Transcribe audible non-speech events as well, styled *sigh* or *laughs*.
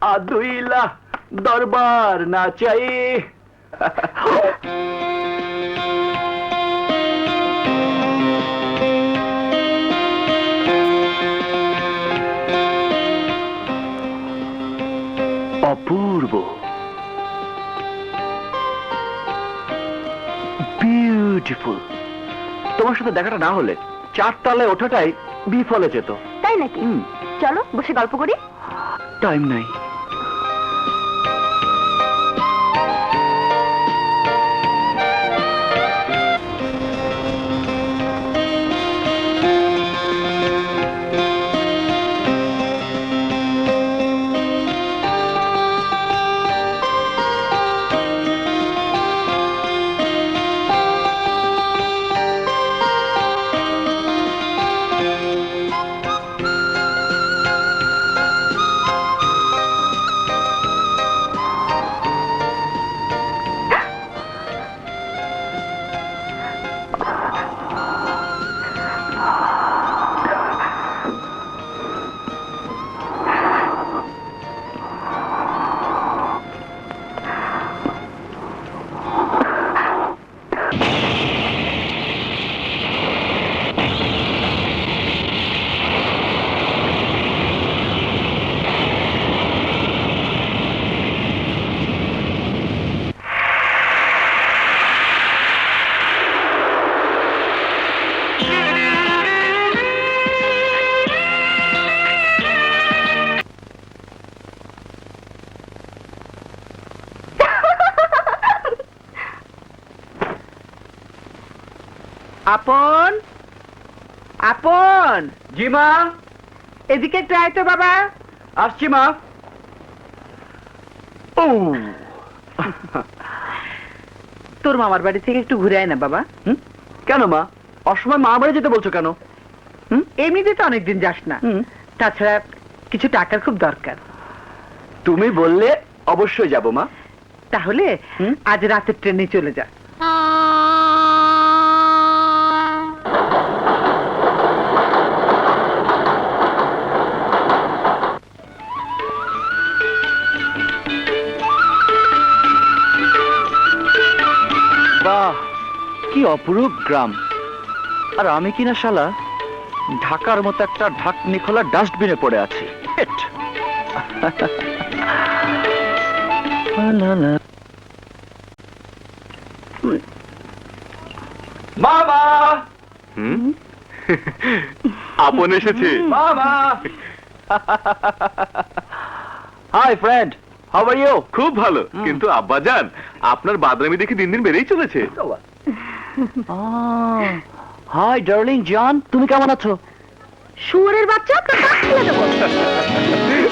আদুইলা দরবার না চাই। অপূর্ব। বিউটিফুল তোমার সাথে দেখাটা না হলে চারতলায় ওঠাটাই বিফলে যেত। তাই নাকি? চলো বসে গল্প করি। टाइम नहीं। আপন? আপন? জি মা। এদিকে একটু আয় তো বাবা। আসছি মা। ও। তোর মামার বাড়ি থেকে একটু ঘুরে আয় না বাবা। হুম? কেন মা? অসময় মা বাড়ি যেতে বলছো কেন? হুম? এমনিতে তো অনেকদিন যাস না। তাছাড়া কিছু টাকার খুব দরকার। তুমি বললে অবশ্যই যাব মা। তাহলে? আজ রাতের ট্রেনে চলে যা। বাহ কি অপরূপ গ্রাম। আর আমি কিনা শালা? ঢাকার মতো একটা ঢাকনি খোলা ডাস্টবিনে পড়ে আছি। মামা *laughs* আপন এসেছে। মামা hi friend. How are you খুব ভালো। কিন্তু কিন্তু আব্বাজান আপনার বাদরামি দেখে দিন দিন বেড়েই চলেছে। হাই ডার্লিং জান তুমি কেমন আছো? শুয়োরের বাচ্চা আপনার *laughs*